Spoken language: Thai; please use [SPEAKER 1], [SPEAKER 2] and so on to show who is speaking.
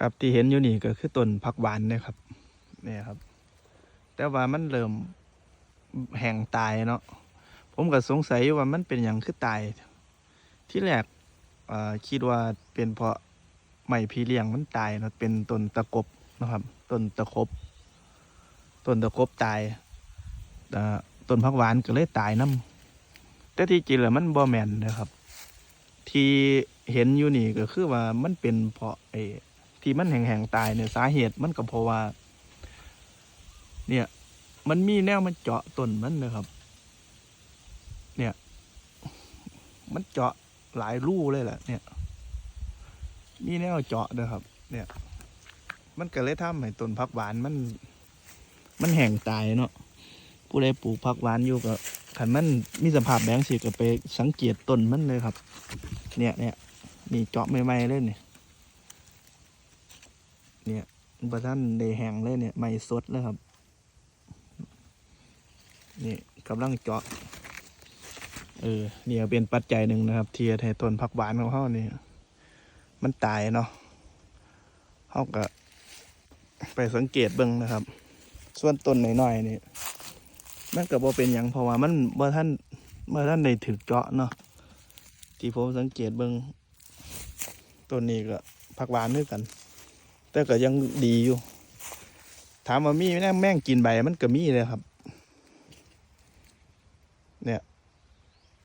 [SPEAKER 1] ครับที่เห็นอยู่นี่ก็คือต้นผักหวานนี่ยครับเนี่ยครับ แต่ว่ามันเริ่มแห้งตายเนาะผมก็สงสัยว่ามันเป็นอย่างคือตาย ที่แรกคิดว่าเป็นเพราะไม้พี่เลี้ยงมันตายเนาะเป็นต้นตะกบนะครับต้นตะคบต้นตะคบตายต้นผักหวานก็เลยตายน้ำแต่ที่จริงแล้วมันบ่แมนนะครับ ที่เห็นอยู่นี่ก็คือว่ามันเป็นเพราะไอ ที่มันแห้งๆตายเนี่ยสาเหตุมันก็เพราะว่า เนี่ย มันมีแนวมันเจาะต้นมันนะครับ เนี่ย มันเจาะหลายรูเลยแหละเนี่ย มีแนวเจาะนะครับ เนี่ย มันก็เลยทำให้ต้นผักหวานมัน มันแห้งตายเนาะผู้ใดปลูกผักหวานอยู่ก็ขันมันมีสภาพแบงสิก็ไปสังเกตต้นมันเลยครับ เนี่ยเนี่ยนี่เจาะใหม่ๆเลยเนี่ย เนี่ยบะท่านได้แหงเลยเนี่ยใหม่สดเลยครับ นี่กำลังเจาะ เออเนี่ยเป็นปัจจัยหนึ่งนะครับ เที่เฮ็ดให้ต้นผักหวานของเขาเนี่ยมันตายเนาะเขาก็ไปสังเกตเบิ่งนะครับ ส่วนต้นหน่อยๆนี่มันก็บ่เป็นหยังเพราะว่ามันบ่ท่านบ่ท่านได้ถึกเจาะเนาะที่ผมสังเกตเบิ่งต้นนี้ก็ผักหวานด้วยกัน แต่ก็ยังดีอยู่ ถามว่ามีแม่แม่งกินใบมันก็มีเลยครับ เนี่ย